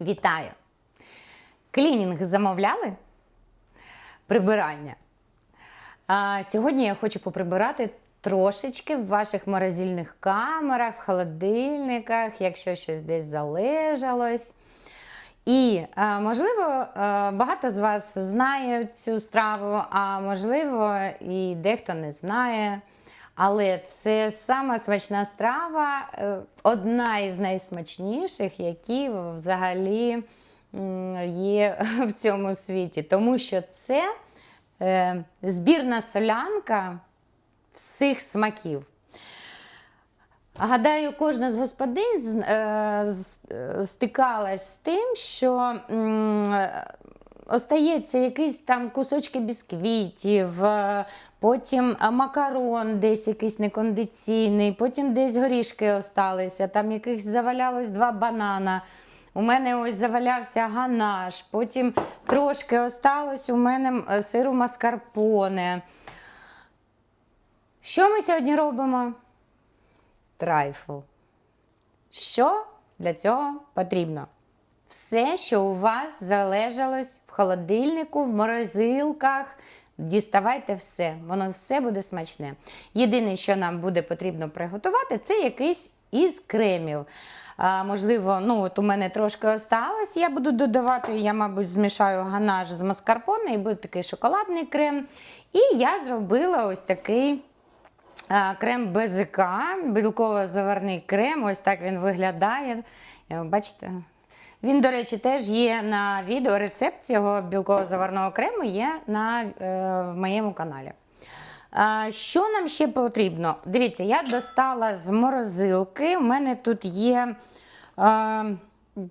Вітаю! Клінінг замовляли? Прибирання. А, сьогодні я хочу поприбирати трошечки в ваших морозильних камерах, в холодильниках, якщо щось десь залежалось. І, можливо, багато з вас знає цю страву, а можливо, і дехто не знає. Але це сама смачна страва, е, одна із найсмачніших, які взагалі є в цьому світі. Тому що це е, збірна солянка всіх смаків. Гадаю, кожна з господинь з- е, стикалась з тим, що остається якийсь там кусочки бісквітів, е, потім е, макарон десь якийсь некондиційний, потім десь горішки осталися, там якихось завалялось два банана. У мене ось завалявся ганаш, потім трошки осталось у мене е, сиру маскарпоне. Що ми сьогодні робимо? трайфл. Що для цього потрібно? Все, що у вас залежалось в холодильнику, в морозилках. Діставайте все, воно все буде смачне. Єдине, що нам буде потрібно приготувати, це якийсь із кремів. А, можливо, ну от у мене трошки осталось. Я буду додавати, я, мабуть, змішаю ганаш з маскарпоне і буде такий шоколадний крем. І я зробила ось такий Крем БЗК, білково-заварний крем. Ось так він виглядає. Бачите? Він, до речі, теж є на відео. Рецепт цього білково-заварного крему є на, е, в моєму каналі. А, що нам ще потрібно? Дивіться, я достала з морозилки. У мене тут є. е,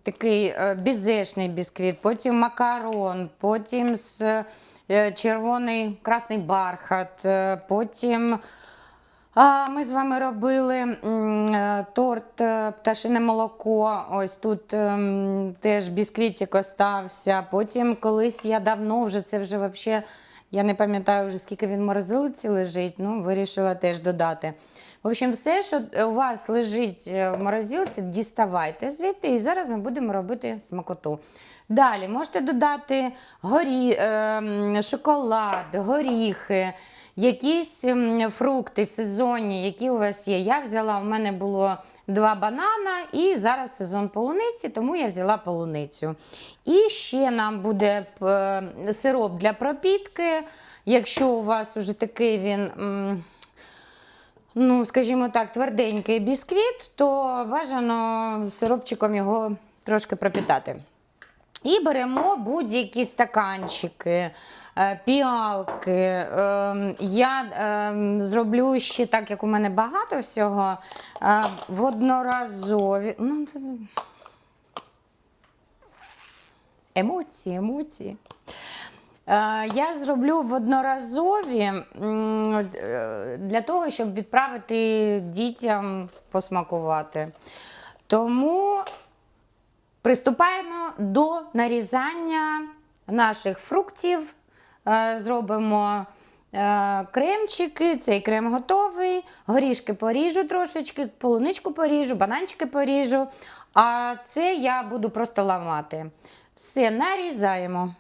Такий е, бізешний бісквіт, потім макарон, потім з е, червоний красний бархат, е, потім Ми з вами робили е, торт е, пташине молоко. Ось тут ем, теж бісквітик остався. Потім колись я давно вже це вже взагалі, я не пам'ятаю вже скільки він в морозилці лежить, ну вирішила теж додати. В общем, все, що у вас лежить е, в морозилці, діставайте звідти, і зараз ми будемо робити смакоту. Далі можете додати горі, ем, шоколад, горіхи якісь фрукти сезонні, які у вас є. Я взяла, у мене було два банана, і зараз сезон полуниці, тому я взяла полуницю. І ще нам буде сироп для пропітки. Якщо у вас уже такий він. Ну, скажімо так, тверденький бісквіт, то бажано сиропчиком його трошки пропітати. І беремо будь-які стаканчики, е, піалки. Ем, Я ем, зроблю ще так, як у мене багато всього, е, в одноразові. Ну, Емоції, емоції. Е, Я зроблю в одноразові для того, щоб відправити дітям посмакувати. Тому Приступаємо до нарізання наших фруктів. Е, Зробимо е, кремчики, цей крем готовий. Горішки поріжу трошечки, полуничку поріжу, бананчики поріжу. А це я буду просто ламати. Все, нарізаємо.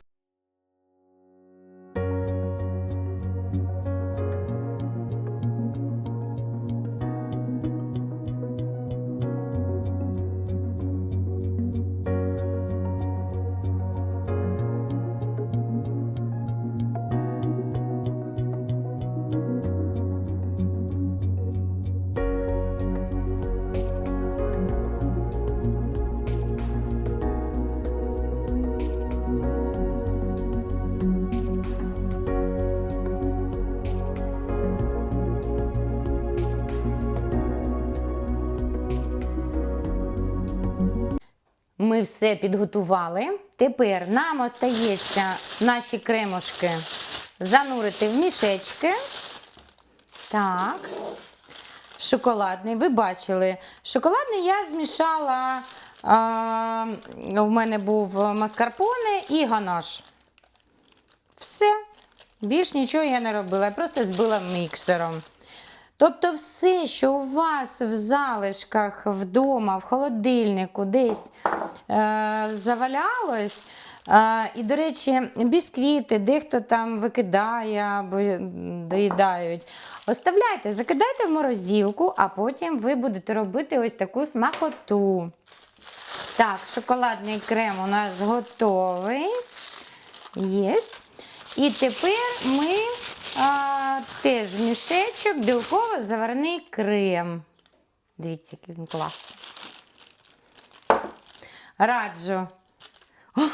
Все підготували. Тепер нам остається наші кремушки занурити в мішечки. Так. Шоколадний, ви бачили. Шоколадний я змішала. А, в мене був маскарпоне і ганаш. Все. Більш нічого я не робила, я просто збила міксером. Тобто, все, що у вас в залишках вдома, в холодильнику десь завалялось. Е, і, до речі, бісквіти, дехто там викидає або доїдають. Оставляйте, закидайте в морозилку, а потім ви будете робити ось таку смакоту. Так, шоколадний крем у нас готовий. Єсть. І тепер ми а, теж в мішечок білково заварений крем. Дивіться, який він класний. Раджу.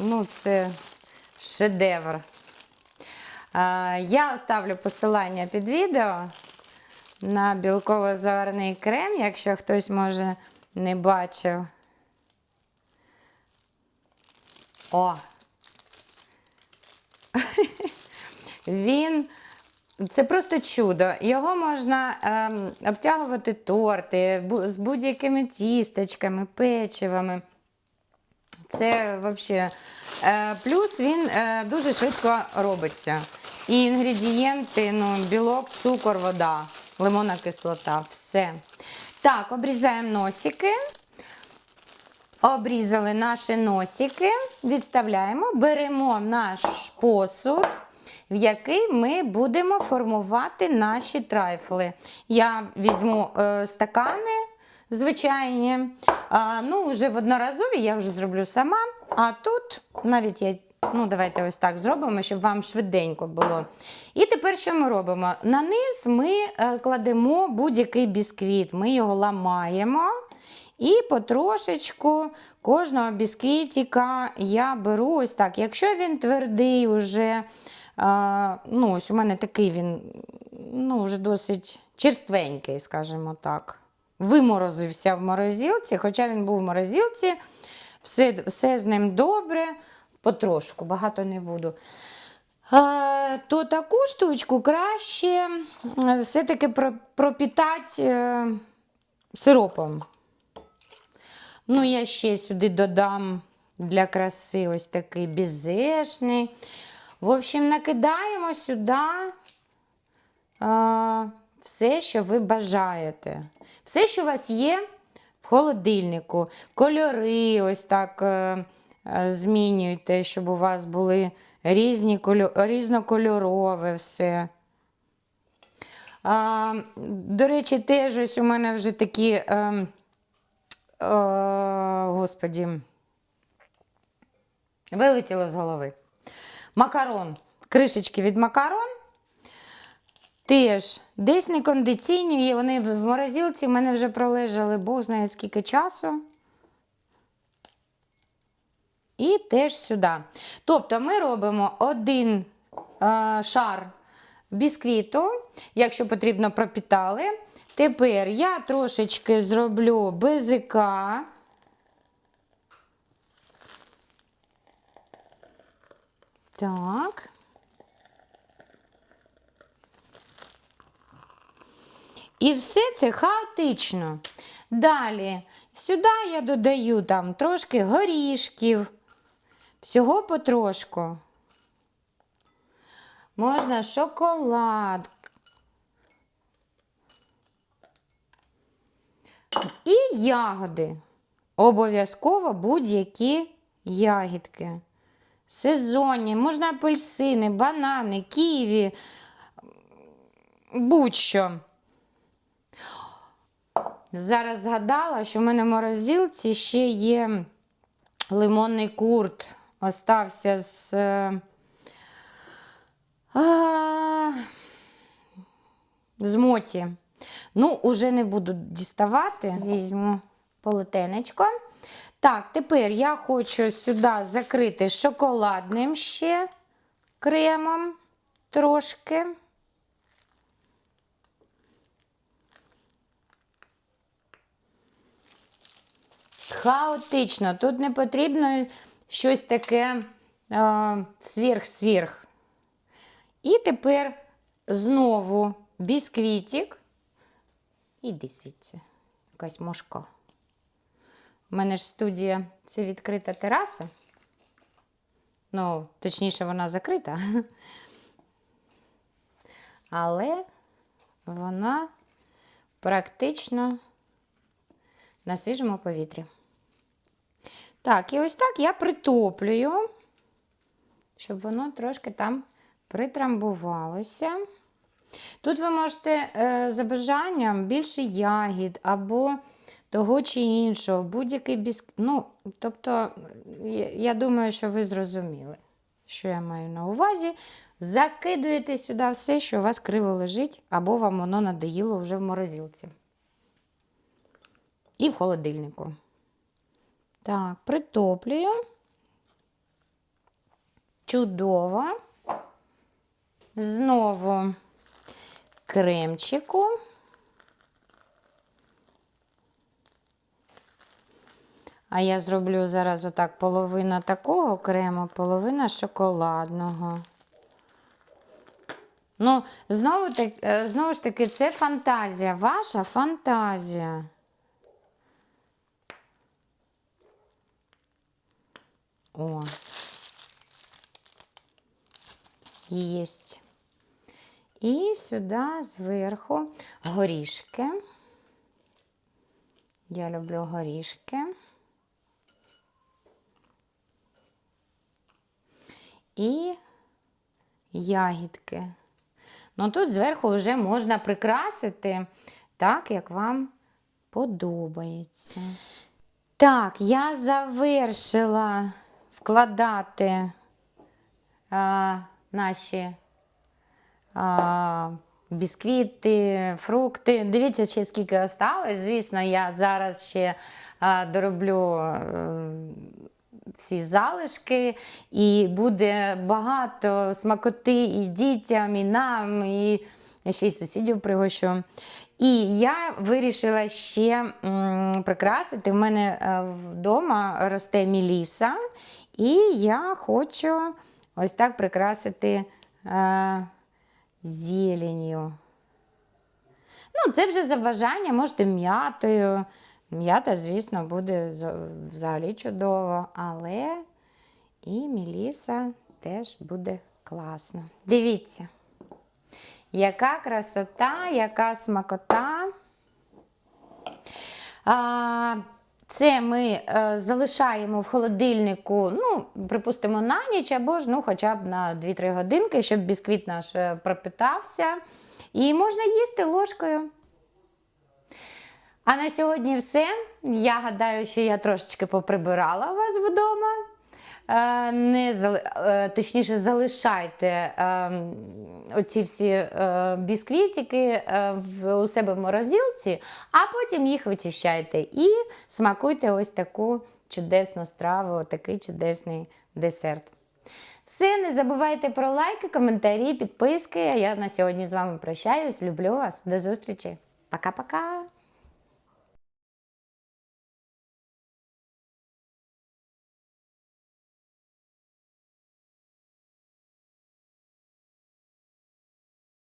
Ну, це шедевр. Я оставлю посилання під відео на білково заварений крем, якщо хтось може не бачив. О! Він це просто чудо. Його можна ем, обтягувати торти з будь-якими тістечками, печивами. Це взагалі. Е, плюс він е, дуже швидко робиться. І інгредієнти, ну, білок, цукор, вода, лимонна кислота. Все. Так, обрізаємо носики. Обрізали наші носики, відставляємо, беремо наш посуд, в який ми будемо формувати наші трайфли. Я візьму е, стакани звичайні. А, ну, вже в одноразові я вже зроблю сама. А тут навіть я. Ну, давайте ось так зробимо, щоб вам швиденько було. І тепер що ми робимо? На низ ми е, кладемо будь-який бісквіт, ми його ламаємо. І потрошечку кожного бісквітика я беру ось так. Якщо він твердий, уже, а, ну, ось у мене такий він ну, вже досить черственький, скажімо так. Виморозився в морозилці, хоча він був в морозилці, все, все з ним добре, потрошку, багато не буду. Е, То таку штучку краще все-таки пропітати е, сиропом. Ну, я ще сюди додам для краси ось такий бізешний. В общем, накидаємо сюди а, все, що ви бажаєте. Все, що у вас є в холодильнику. Кольори ось так е, е, змінюйте, щоб у вас були різні кольо- різнокольорове все. А, до речі, теж ось у мене вже такі. ем, Е, господі, вилетіло з голови. Макарон. Кришечки від макарон. Теж десь не кондиційні, вони в морозилці в мене вже пролежали, Бог знає скільки часу. І теж сюди. Тобто ми робимо один е, шар бісквіту, якщо потрібно, пропітали. Тепер я трошечки зроблю безика. Так. І все це хаотично. Далі, сюди я додаю там трошки горішків, всього потрошку. Можна шоколад, І ягоди. Обов'язково будь-які ягідки. Сезонні, можна апельсини, банани, ківі, будь-що. Зараз згадала, що в мене в морозилці ще є лимонний курт. Остався з. е, а, з моті. Ну, уже не буду діставати. Візьму полотенечко. Так, тепер я хочу сюди закрити шоколадним ще кремом трошки. Хаотично. Тут не потрібно щось таке сверх-сверх. І тепер знову бісквітик. Іди звідси, якась мошка. У мене ж студія це відкрита тераса. Ну, точніше, вона закрита. але вона практично на свіжому повітрі. Так, і ось так я притоплюю, щоб воно трошки там притрамбувалося. Тут ви можете е, за бажанням більше ягід або того чи іншого, будь-який біск... Ну, тобто, я, думаю, що ви зрозуміли, що я маю на увазі. Закидуєте сюди все, що у вас криво лежить, або вам воно надоїло вже в морозилці. І в холодильнику. Так, притоплюю. Чудово. Знову кремчику. А я зроблю зараз отак половина такого крему, половина шоколадного. Ну, знову, так, е, знову ж таки, це фантазія, ваша фантазія. О. Єсть. І сюди зверху горішки. Я люблю горішки. І ягідки. Ну тут зверху вже можна прикрасити так, як вам подобається. Так, я завершила вкладати а, наші а, бісквіти, фрукти. Дивіться, ще скільки осталось. Звісно, я зараз ще а, дороблю е, всі залишки, і буде багато смакоти і дітям, і нам, і ще й сусідів пригощу. І я вирішила ще м, прикрасити. В мене е, вдома росте міліса, і я хочу ось так прикрасити е, зеленью. Ну, це вже за бажання, можете м'ятою. М'ята, звісно, буде взагалі чудово, але і міліса теж буде класно. Дивіться, яка красота, яка смакота. А, це ми е, залишаємо в холодильнику, ну, припустимо, на ніч або ж ну, хоча б на 2-3 годинки, щоб бісквіт наш е, пропитався. І можна їсти ложкою. А на сьогодні все. Я гадаю, що я трошечки поприбирала у вас вдома. Е, Не, е, точніше, залишайте е, оці всі бісквітики у себе в морозилці, а потім їх вичищайте і смакуйте ось таку чудесну страву, такий чудесний десерт. Все, не забувайте про лайки, коментарі, підписки. Я на сьогодні з вами прощаюсь. Люблю вас. До зустрічі. Пока-пока.